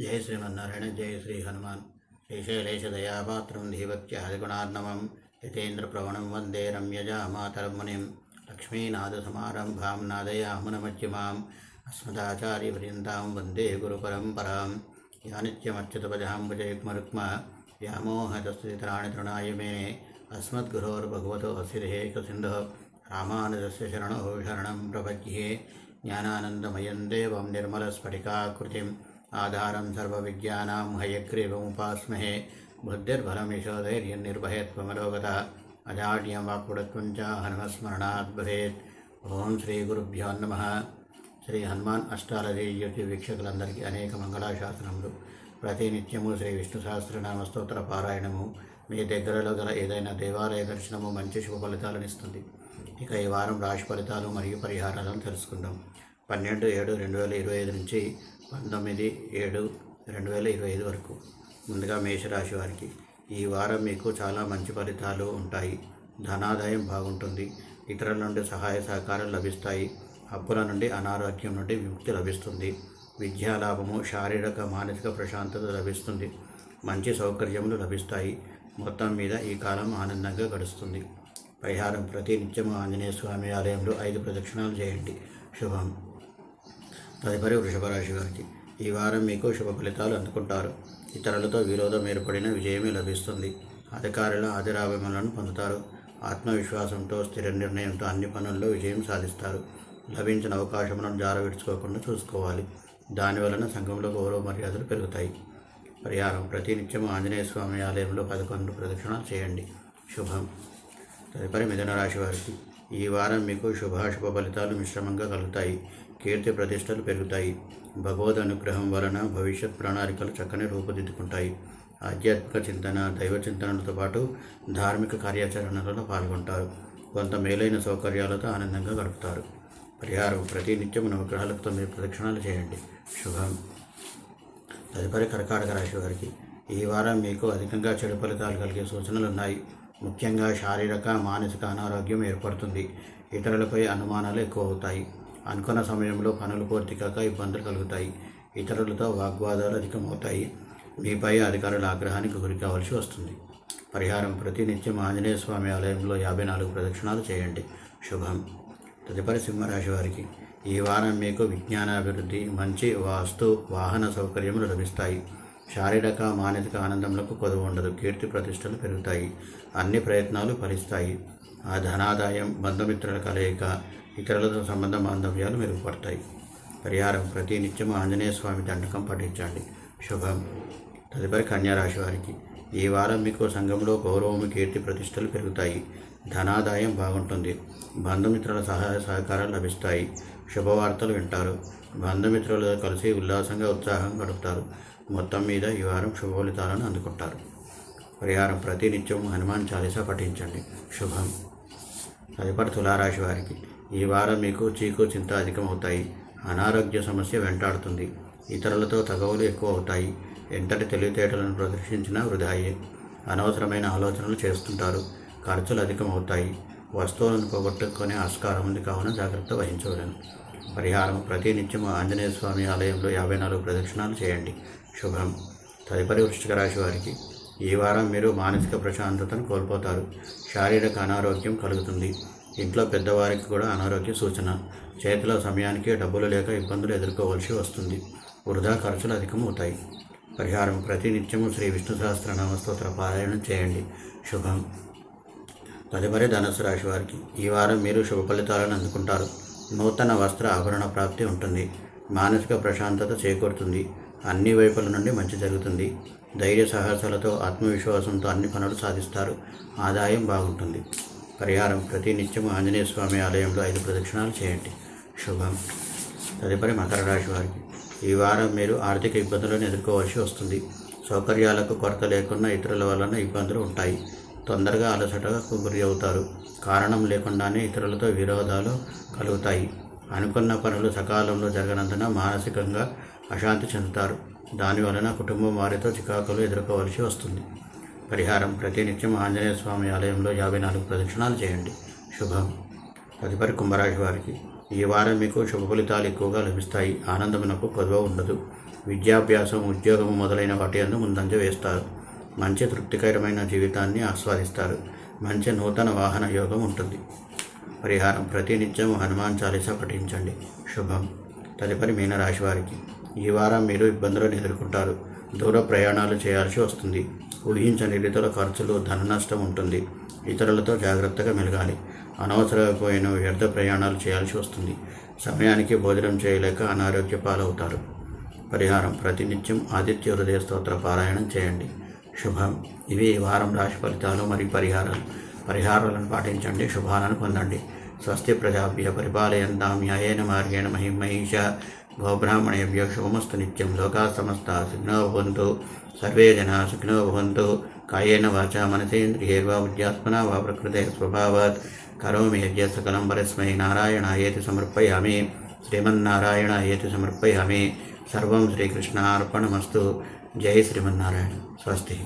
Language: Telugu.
జయ శ్రీమన్నారాయణ జయ శ్రీ హనుమాన్. శ్రీశైలేశదయాపాత్రం ధీవత్యాదిగుణార్ణవం యతేంద్రప్రవణం వందే రమ్యజామాతరం మునిం లక్ష్మీనాథసమారంభాం నాదయామునమధ్యమాం అస్మదాచార్యపర్యంతాం వందే గురుపరంపరాం. యా నిత్యమచ్యుతపజాంబుజయుగ్మరుక్మ వ్యామోహతస్థితరాణి తృణాయ మేనే అస్మద్గురోర్భగవతో అసిరేకసింధో రామానుజస్య శరణో శరణం ప్రపద్యే జ్ఞానానందమయం దేవం నిర్మలస్ఫటికాకృతిం. ఆధారం సర్వవిజ్ఞానాం హయగ్రీవముపాస్మహే బుద్ధిర్బలమిశోధైర్యం నిర్భయత్వమలోగత అజాడ్యం వాక్పుడత్వం చ హనుమస్మరణాత్ భవేత్ ఓం శ్రీ గురుభ్యో నమ శ్రీ హనుమాన్ అష్టాలజీ యూట్యూబ్ వీక్షకులందరికీ అనేక మంగళాశాసనములు ప్రతినిత్యము శ్రీ విష్ణు సహస్రనామ స్తోత్ర పారాయణము మీ దగ్గరలో గల ఏదైనా దేవాలయ దర్శనము మంచి శుభ ఫలితాలను ఇస్తుంది ఇక ఈ వారం రాశి ఫలితాలు మరియు పరిహారాలను తెలుసుకుందాం। పన్నెండు ఏడు రెండు వేల ఇరవై ఐదు నుంచి పంతొమ్మిది ఏడు రెండు వేల ఇరవై ఐదు వరకు ముందుగా మేషరాశి వారికి ఈ వారం మీకు చాలా మంచి ఫలితాలు ఉంటాయి. ధనాదాయం బాగుంటుంది. ఇతరుల నుండి సహాయ సహకారాలు లభిస్తాయి. అప్పుల నుండి అనారోగ్యం నుండి విముక్తి లభిస్తుంది. విద్యా లాభము శారీరక మానసిక ప్రశాంతత లభిస్తుంది. మంచి సౌకర్యములు లభిస్తాయి. మొత్తం మీద ఈ కాలం ఆనందంగా గడుస్తుంది. పరిహారం ప్రతి నిత్యము ఆంజనేయ స్వామి ఆలయంలో ఐదు ప్రదక్షిణాలు చేయండి. శుభం. తదుపరి వృషభ రాశి వారికి ఈ వారం మీకు శుభ ఫలితాలు అందుకుంటారు. ఇతరులతో విరోధం ఏర్పడిన విజయమే లభిస్తుంది. అధికారుల ఆదిరాభిమలను పొందుతారు. ఆత్మవిశ్వాసంతో స్థిర నిర్ణయంతో అన్ని పనుల్లో విజయం సాధిస్తారు. లభించిన అవకాశములను జారవిడ్చుకోకుండా చూసుకోవాలి. దానివలన సంఘంలో గౌరవ మర్యాదలు పెరుగుతాయి. పరిహారం ప్రతినిత్యం ఆంజనేయ స్వామి ఆలయంలో పదకొండు ప్రదక్షిణాలు చేయండి. శుభం. తదుపరి మిథున రాశి వారికి ఈ వారం మీకు శుభాశుభ ఫలితాలు మిశ్రమంగా కలుగుతాయి. కీర్తి ప్రతిష్టలు పెరుగుతాయి. భగవద్ అనుగ్రహం వలన భవిష్యత్ ప్రణాళికలు చక్కని రూపుదిద్దుకుంటాయి. ఆధ్యాత్మిక చింతన దైవ చింతనలతో పాటు ధార్మిక కార్యాచరణలలో పాల్గొంటారు. కొంత మేలైన సౌకర్యాలతో ఆనందంగా గడుపుతారు. పరిహారం ప్రతి నిత్యం నవగ్రహాలకు తొమ్మిది ప్రదక్షిణాలు చేయండి. శుభం. తదుపరి కర్కాటక రాశి వారికి ఈ వారం మీకు అధికంగా చెడు ఫలితాలు కలిగే సూచనలు ఉన్నాయి ముఖ్యంగా శారీరక మానసిక అనారోగ్యం ఏర్పడుతుంది. ఇతరులపై అనుమానాలు ఎక్కువ అవుతాయి అనుకున్న సమయంలో పనులు పూర్తి కాక ఇబ్బందులు కలుగుతాయి. ఇతరులతో వాగ్వాదాలు అధికమవుతాయి. మీపై అధికారుల ఆగ్రహానికి గురి కావాల్సి వస్తుంది. పరిహారం ప్రతినిత్యం ఆంజనేయ స్వామి ఆలయంలో యాభై నాలుగు ప్రదక్షిణాలు చేయండి. శుభం. తదుపరి సింహరాశి వారికి ఈ వారం మీకు విజ్ఞానాభివృద్ధి మంచి వాస్తు వాహన సౌకర్యములు లభిస్తాయి. శారీరక మానసిక ఆనందములకు కొదవ ఉండదు. కీర్తి ప్రతిష్టలు పెరుగుతాయి. అన్ని ప్రయత్నాలు ఫలిస్తాయి. ఆ ధనాదాయం బంధుమిత్రుల కలయిక ఇతరులతో సంబంధ బాంధవ్యాలు మెరుగుపడతాయి. పరిహారం ప్రతి నిత్యము ఆంజనేయ స్వామి దండకం పఠించండి. శుభం. తదుపరి కన్యారాశి వారికి. ఈ వారం మీకు సంఘంలో గౌరవము కీర్తి ప్రతిష్టలు పెరుగుతాయి. ధనాదాయం బాగుంటుంది. బంధుమిత్రుల సహాయ సహకారాలు లభిస్తాయి. శుభవార్తలు వింటారు. బంధుమిత్రులతో కలిసి ఉల్లాసంగా ఉత్సాహం గడుపుతారు. మొత్తం మీద ఈ వారం శుభఫలితాలను అందుకుంటారు. పరిహారం ప్రతి నిత్యం హనుమాన్ చాలీసా పఠించండి. శుభం. తదుపరి తులారాశి వారికి ఈ వారం మీకు చీకు చింత అధికమవుతాయి. అనారోగ్య సమస్య వెంటాడుతుంది. ఇతరులతో తగవులు ఎక్కువ అవుతాయి ఎంతటి తెలివితేటలను ప్రదర్శించినా వృధాయే. అనవసరమైన ఆలోచనలు చేస్తుంటారు. ఖర్చులు అధికమవుతాయి. వస్తువులను పోగొట్టుకునే ఆస్కారం ఉంది కావున జాగ్రత్త వహించవలను. పరిహారం ప్రతి నిత్యం ఆంజనేయ స్వామి ఆలయంలో యాభై నాలుగు ప్రదక్షిణాలు చేయండి. శుభం. తదుపరి వృష్టిక రాశి వారికి ఈ వారం మీరు మానసిక ప్రశాంతతను కోల్పోతారు. శారీరక అనారోగ్యం కలుగుతుంది. ఇంట్లో పెద్దవారికి కూడా అనారోగ్య సూచన. చేతిలో సమయానికి డబ్బులు లేక ఇబ్బందులు ఎదుర్కోవాల్సి వస్తుంది. వృధా ఖర్చులు అధికమవుతాయి. పరిహారం ప్రతి నిత్యము శ్రీ విష్ణు సహస్రనామ స్తోత్ర పారాయణం చేయండి. శుభం. తదుపరి ధనుసు రాశి వారికి ఈ వారం మీరు శుభ ఫలితాలను అందుకుంటారు. నూతన వస్త్ర ఆభరణ ప్రాప్తి ఉంటుంది. మానసిక ప్రశాంతత చేకూరుతుంది. అన్ని వైపుల నుండి మంచి జరుగుతుంది. ధైర్య సాహసాలతో ఆత్మవిశ్వాసంతో అన్ని పనులు సాధిస్తారు. ఆదాయం బాగుంటుంది. పరిహారం ప్రతి నిత్యం ఆంజనేయ స్వామి ఆలయంలో ఐదు ప్రదక్షిణాలు చేయండి. శుభం. తదుపరి మకర రాశి వారికి ఈ వారం మీరు ఆర్థిక ఇబ్బందులను ఎదుర్కోవాల్సి వస్తుంది. సౌకర్యాలకు కొరత లేకుండా ఇతరుల వలన ఇబ్బందులు ఉంటాయి. తొందరగా అలసటకు గురి అవుతారు. కారణం లేకుండానే ఇతరులతో విరోధాలు కలుగుతాయి. అనుకున్న పనులు సకాలంలో జరగనందున మానసికంగా అశాంతి చెందుతారు. దాని వలన కుటుంబం వారితో చికాకులు ఎదుర్కోవలసి వస్తుంది. పరిహారం ప్రతినిత్యం ఆంజనేయ స్వామి ఆలయంలో యాభై నాలుగు ప్రదక్షిణాలు చేయండి. శుభం. తదుపరి కుంభరాశి వారికి ఈ వారం మీకు శుభ ఫలితాలు ఎక్కువగా లభిస్తాయి. ఆనందమునకు కొదవ ఉండదు. విద్యాభ్యాసం ఉద్యోగం మొదలైన వాటి అందు ముందంజ వేస్తారు. మంచి తృప్తికరమైన జీవితాన్ని ఆస్వాదిస్తారు. మంచి నూతన వాహన యోగం ఉంటుంది. పరిహారం ప్రతినిత్యం హనుమాన్ చాలీసా పఠించండి. శుభం. తదుపరి మీనరాశి వారికి. ఈ వారం మీరు ఇబ్బందులను ఎదుర్కొంటారు. దూర ప్రయాణాలు చేయాల్సి వస్తుంది. ఊహించని రీతిలో ఖర్చులు ధన నష్టం ఉంటుంది. ఇతరులతో జాగ్రత్తగా మెలగాలి. అనవసరమైన వ్యర్థ ప్రయాణాలు చేయాల్సి వస్తుంది. సమయానికి భోజనం చేయలేక అనారోగ్య పాలవుతారు. పరిహారం ప్రతినిత్యం ఆదిత్య హృదయ స్తోత్ర పారాయణం చేయండి. శుభం. ఇవి వారం రాశి ఫలితాలు మరియు పరిహారాలు. పరిహారాలను పాటించండి శుభాలను పొందండి. స్వస్తి ప్రజాభ్య పరిపాలయంతాం న్యాయేన మార్గేణ మహిమహిష గోబ్రాహ్మణేభ్యో శుభమస్తు నిత్యం. లోకా సమస్త సుఖినో భవంతు. సర్వే జనా సుఖినో భవంతు. కాయేన వాచా మనసేంద్రియైర్వా బుద్ధ్యాత్మనా వా ప్రకృతే స్వభావాత్. కరోమి యజ్ఞ సకలం పరస్మై నారాయణాయేతి సమర్పయామి. శ్రీమన్నారాయణాయేతి సమర్పయామి. సర్వం శ్రీకృష్ణార్పణమస్తు. జై శ్రీమన్నారాయణ స్వస్తి